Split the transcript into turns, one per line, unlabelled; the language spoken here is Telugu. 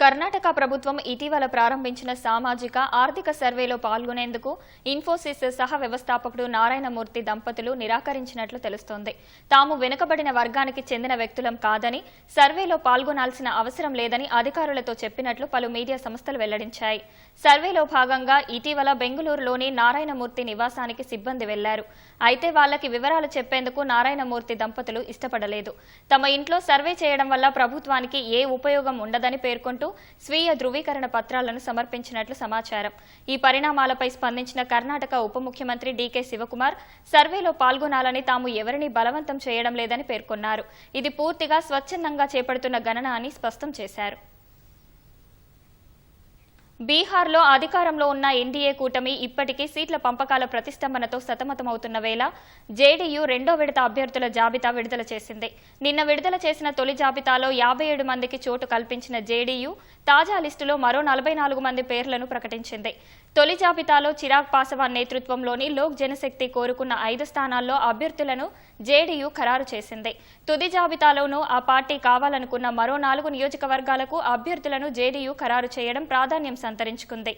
కర్ణాటక ప్రభుత్వం ఇటీవల ప్రారంభించిన సామాజిక ఆర్థిక సర్వేలో పాల్గొనేందుకు ఇన్ఫోసిస్ సహ వ్యవస్థాపకుడు నారాయణమూర్తి దంపతులు నిరాకరించినట్లు తెలుస్తోంది. తాము వెనుకబడిన వర్గానికి చెందిన వ్యక్తులం కాదని సర్వేలో పాల్గొనాల్సిన అవసరం లేదని అధికారులతో చెప్పినట్లు పలు మీడియా సంస్థలు వెల్లడించాయి. సర్వేలో భాగంగా ఇటీవల బెంగళూరులోని నారాయణమూర్తి నివాసానికి సిబ్బంది వెళ్ళారు. అయితే వాళ్ళకి వివరాలు చెప్పేందుకు నారాయణమూర్తి దంపతులు ఇష్టపడలేదు. తమ ఇంట్లో సర్వే చేయడం వల్ల ప్రభుత్వానికి ఏ ఉపయోగం ఉండదని పేర్కొంటూ స్వీయ ధృవీకరణ పత్రాలను సమర్పించినట్లు సమాచారం. ఈ పరిణామాలపై స్పందించిన కర్ణాటక ఉప ముఖ్యమంత్రి డీకే శివకుమార్ సర్వేలో పాల్గొనాలని తాము ఎవరిని బలవంతం చేయడం లేదని పేర్కొన్నారు. ఇది పూర్తిగా స్వచ్ఛందంగా చేపడుతున్న గణన అని స్పష్టం చేశారు. బీహార్లో అధికారంలో ఉన్న ఎన్డీఏ కూటమి ఇప్పటికీ సీట్ల పంపకాల ప్రతిష్టంభనతో సతమతమవుతున్న వేళ జేడీయూ రెండో విడత అభ్యర్థుల జాబితా విడుదల చేసింది. నిన్న విడుదల చేసిన తొలి జాబితాలో యాభై ఏడు మందికి చోటు కల్పించిన జేడీయూ తాజా లిస్టులో మరో నలభై నాలుగు మంది పేర్లను ప్రకటించింది. తొలి జాబితాలో చిరాగ్ పాసవాన్ నేతృత్వంలోని లోక్ జనశక్తి కోరుకున్న ఐదు స్థానాల్లో అభ్యర్థులను జేడీయూ ఖరారు చేసింది. తుది జాబితాలోనూ ఆ పార్టీ కావాలనుకున్న మరో నాలుగు నియోజకవర్గాలకు అభ్యర్థులను జేడీయూ ఖరారు చేయడం ప్రాధాన్యం సంతరించుకుంది